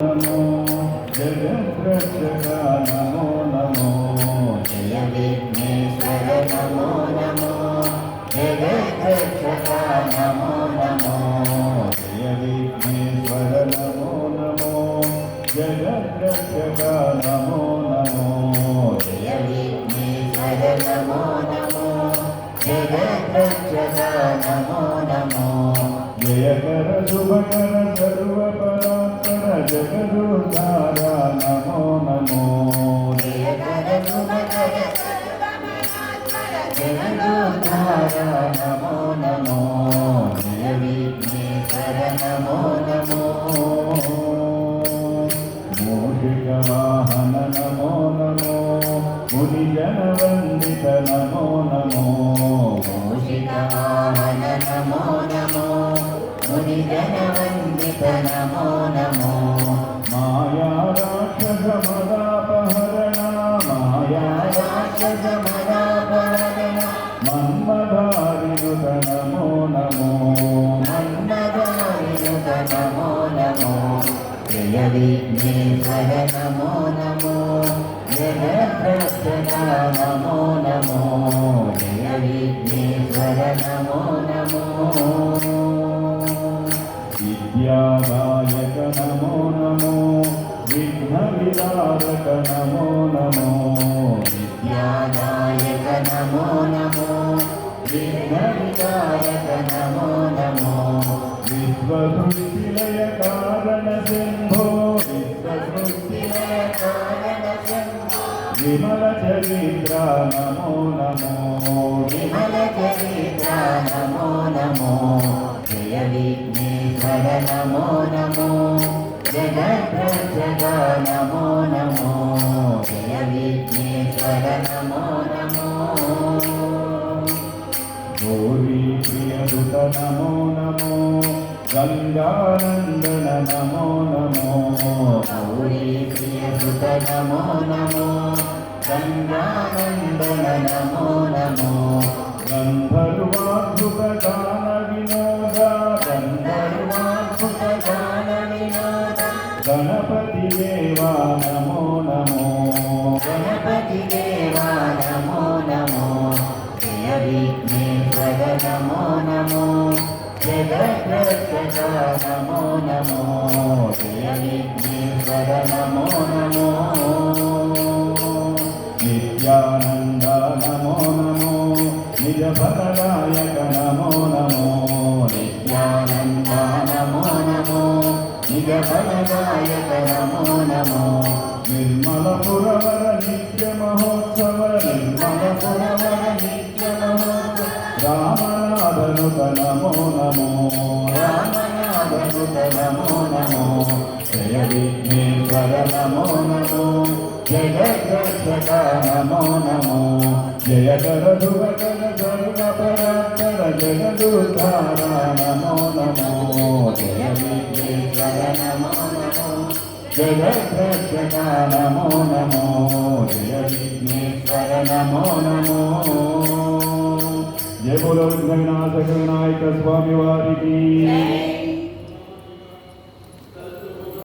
నమో జగద్రక్షక నమో నమో జయ విఘ్నేశ్వర నమో నమో జగద్రక్షక నమో నమో జయ విఘ్నేశ్వర నమో నమో జగద్రక్షక నమో నమో జయ విఘ్నేశ్వర నమో నమో జగద్రక్షక నమో నమో జయకర శుభకర నమో నమో జయకర నమో నమో జయ విఘ్నేశ్వర నమో నమో మూషిక వాహన నమో నమో ముని నమో నమో మూషిక వాహన నమో నమో ముని జన వందిత నమో. నమో మాయా రాక్షస మదాపహరణ మాయా రాక్షస మదాపహరణ మన్మధారినుత నమో. నమో మన్మధారినుత నమో. నమో జయ విఘ్నేశ్వర నమో నమో. జగద్రక్షక నమో నమో జయ విఘ్నేశ్వర నమో నమో. విద్యాదాయక నమో నమో విఘ్న విదారక నమో నమో. విద్యాదాయక నమో నమో విఘ్న విదారక నమో నమో. విశ్వసృష్టిలయ కారణ శంభో విశ్వసృష్టిలయ కారణ శంభో విమల చరిత్ర నమో నమో. విమల చరిత్ర విఘ్నేశ్వర నమో నమో జగద్రక్షక నమో నమో జయ విఘ్నేశ్వర నమో నమో గౌరీ ప్రియసుత నమో నమో గంగానందన నమో నమో గౌరీ ప్రియసుత నమో నమో గంగానందన నమో నమో గంధర్వాద్భుత గణపతి దేవా నమో నమో. గణపతి దేవా నమో నమో. జయ విఘ్నేశ్వర నమో నమో. జగద్రక్షక నమో నమో. జయ విఘ్నేశ్వర నమో నమో. నిత్యానంద నమో నమో. నిజ ఫలదాయక నమో నమో. నిత్యానంద నమో నిజ ఫలదాయక నమో నమో నిర్మల పురవర నిత్య మహోత్సవ నిర్మల పురవర నిత్య మహోత్సవ రామనాథనుత నమో నమో రామనాథనుత నమో నమో జయ విఘ్నేశ్వర నమో నమో జగద్రక్షక నమో నమో జయ కర ధువకర సర్వపరాత్పర జగదుద్ధార నమో నమో జయ విఘ్నేశ్వర నమో నమో జగద్రక్షక నమో నమో జయ విఘ్నేశ్వర నమో నమో జయ బోలో విఘ్నవినాశక వినాయక స్వామి వారికి.